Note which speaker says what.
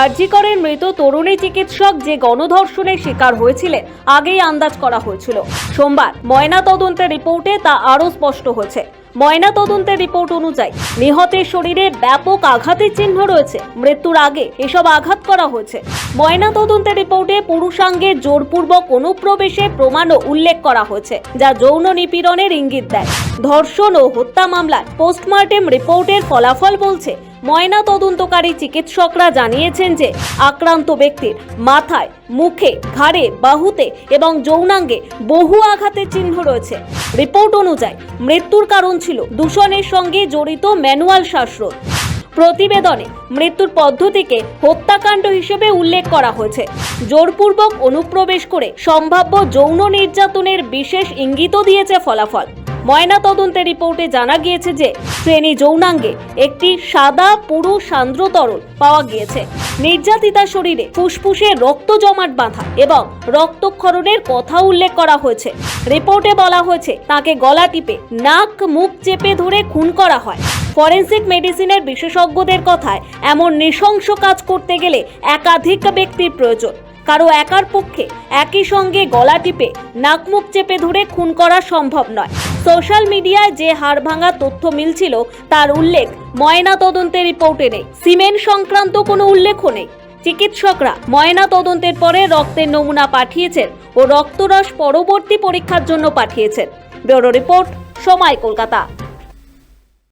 Speaker 1: আরজিকরের মৃত তরুণী চিকিৎসক যে গণধর্ষণের শিকার হয়েছিলেন, আগেই আন্দাজ করা হয়েছিল। সোমবার ময়না তদন্তের রিপোর্টে তা আরও স্পষ্ট হয়েছে। ময়না তদন্তের রিপোর্ট অনুযায়ী, নিহতের শরীরে ব্যাপক আঘাতের চিহ্ন রয়েছে। মৃত্যুর আগে এসব আঘাত করা হয়েছে। ময়না তদন্তের রিপোর্টে পুরুষাঙ্গে জোরপূর্বক অনুপ্রবেশে প্রমাণও উল্লেখ করা হয়েছে, যা যৌন নিপীড়নের ইঙ্গিত দেয়। ধর্ষণ ও হত্যা মামলার পোস্টমর্টেম রিপোর্টের ফলাফল বলছে ময়না তদন্তকারী চিকিৎসকরা জানিয়েছেন যে আক্রান্ত ব্যক্তির মাথায়, মুখে, ঘাড়ে, বাহুতে এবং যৌনাঙ্গে বহু আঘাতের চিহ্ন রয়েছে। রিপোর্ট অনুযায়ী মৃত্যুর কারণ ছিল দূষণের সঙ্গে জড়িত ম্যানুয়াল শ্বাসরোধ। প্রতিবেদনে মৃত্যুর পদ্ধতিকে হত্যাকাণ্ড হিসেবে উল্লেখ করা হয়েছে। জোরপূর্বক অনুপ্রবেশ করে সম্ভাব্য যৌন নির্যাতনের বিশেষ ইঙ্গিতও দিয়েছে ফলাফল। ময়না তদন্তের রিপোর্টে জানা গিয়েছে যে শ্রেণি যৌনাঙ্গে একটি সাদা পুরু সান্দ্র তরল পাওয়া গিয়েছে। নির্যাতিতার শরীরে ফুসফুসে রক্ত জমাট বাঁধা এবং রক্তক্ষরণের কথা উল্লেখ করা হয়েছে। রিপোর্টে বলা হয়েছে, তাকে গলা টিপে নাক মুখ চেপে ধরে খুন করা হয়। ফরেন্সিক মেডিসিনের বিশেষজ্ঞদের কথায় এমন নৃশংস কাজ করতে গেলে একাধিক ব্যক্তির প্রয়োজন। কারও একার পক্ষে একই সঙ্গে গলা টিপে নাক মুখ চেপে ধরে খুন করা সম্ভব নয়। সোশ্যাল মিডিয়ায় যে হাড়ভাঙা তথ্য মিলছিল, তার উল্লেখ ময়না তদন্তের রিপোর্টে নেই। সিমেন্ট সংক্রান্ত কোনো উল্লেখও নেই। চিকিৎসকরা ময়না তদন্তের পরে রক্তের নমুনা পাঠিয়েছেন ও রক্তরস পরবর্তী পরীক্ষার জন্য পাঠিয়েছেন। ব্যুরো রিপোর্ট, সময় কলকাতা।